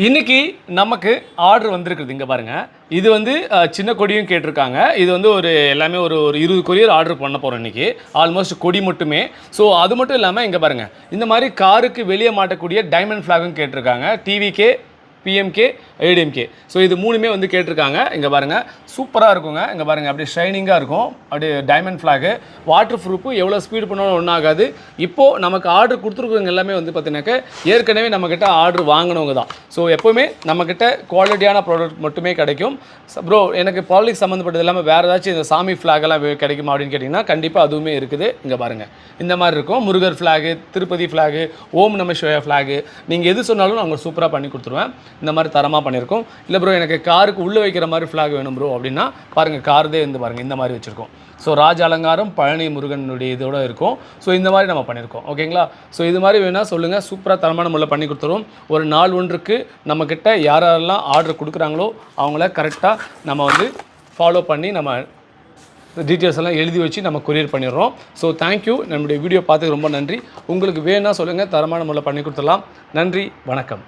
இன்றைக்கி நமக்கு ஆர்டர் வந்திருக்குது இங்கே பாருங்கள் இது வந்து சின்ன கொடியும் கேட்டிருக்காங்க. இது வந்து ஒரு எல்லாமே ஒரு ஒரு இருபது கொரியர் ஆர்டர் பண்ண போகிறோம் இன்னைக்கு. ஆல்மோஸ்ட் கொடி மட்டுமே. ஸோ அது மட்டும் இல்லாமல் இங்கே பாருங்கள் இந்த மாதிரி காருக்கு வெளியே மாட்டக்கூடிய டைமண்ட் ஃப்ளாகும் கேட்டிருக்காங்க. டிவிக்கே பிஎம்கே ஏடிஎம்கே ஸோ இது மூணுமே வந்து கேட்டிருக்காங்க. இங்கே பாருங்கள் சூப்பராக இருக்குங்க. இங்கே பாருங்கள் அப்படியே ஷைனிங்காக இருக்கும். அப்படியே டைமண்ட் ஃப்ளாகு வாட்டர் ப்ரூஃபு எவ்வளோ ஸ்பீடு பண்ணாலும் ஒன்றும் ஆகாது. இப்போது நமக்கு ஆர்டர் கொடுத்துருக்கவங்க எல்லாமே வந்து பார்த்தீங்கன்னாக்க ஏற்கனவே நம்மக்கிட்ட ஆர்டர் வாங்கினவங்க தான். ஸோ எப்போவுமே நம்மக்கிட்ட குவாலிட்டியான ப்ராடக்ட் மட்டுமே கிடைக்கும். ப்ரோ எனக்கு பாலிடிக்ஸ் சம்மந்தப்பட்டது இல்லாமல் வேறு ஏதாச்சும் இந்த சாமி ஃப்ளாகெல்லாம் எல்லாம் கிடைக்குமா அப்படின்னு கேட்டிங்கன்னா கண்டிப்பாக அதுவுமே இருக்குது. இங்கே பாருங்கள் இந்த மாதிரி இருக்கும். Murugar flag Tirupati flag Om Namah Shivaya flag நீங்கள் எது சொன்னாலும் நான் உங்களுக்கு சூப்பராக பண்ணி கொடுத்துருவேன். இந்த மாதிரி தரமாக பண்ணியிருக்கோம். இல்லை ப்ரோ எனக்கு காருக்கு உள்ளே வைக்கிற மாதிரி ஃப்ளாக் வேணும் ப்ரோ அப்படின்னா பாருங்கள் கார்தே வந்து பாருங்கள் இந்த மாதிரி வச்சுருக்கோம். ஸோ ராஜ அலங்காரம் பழனி முருகனுடைய இதோட இருக்கும். ஸோ இந்த மாதிரி நம்ம பண்ணியிருக்கோம். ஓகேங்களா ஸோ இது மாதிரி வேணால் சொல்லுங்கள் சூப்பராக தரமான முறையில் பண்ணி கொடுத்துருவோம். ஒரு நாள் ஒன்றுக்கு நம்மக்கிட்ட யார் யாரெல்லாம் ஆர்டர் கொடுக்குறாங்களோ அவங்கள கரெக்டாக நம்ம வந்து ஃபாலோ பண்ணி நம்ம டீட்டெயில்ஸ் எல்லாம் எழுதி வச்சு நம்ம கொரியர் பண்ணிடுறோம். ஸோ தேங்க்யூ நம்முடைய வீடியோ பார்த்துக்கு ரொம்ப நன்றி. உங்களுக்கு வேணால் சொல்லுங்கள் தரமான முறையில் பண்ணி கொடுத்துடலாம். நன்றி வணக்கம்.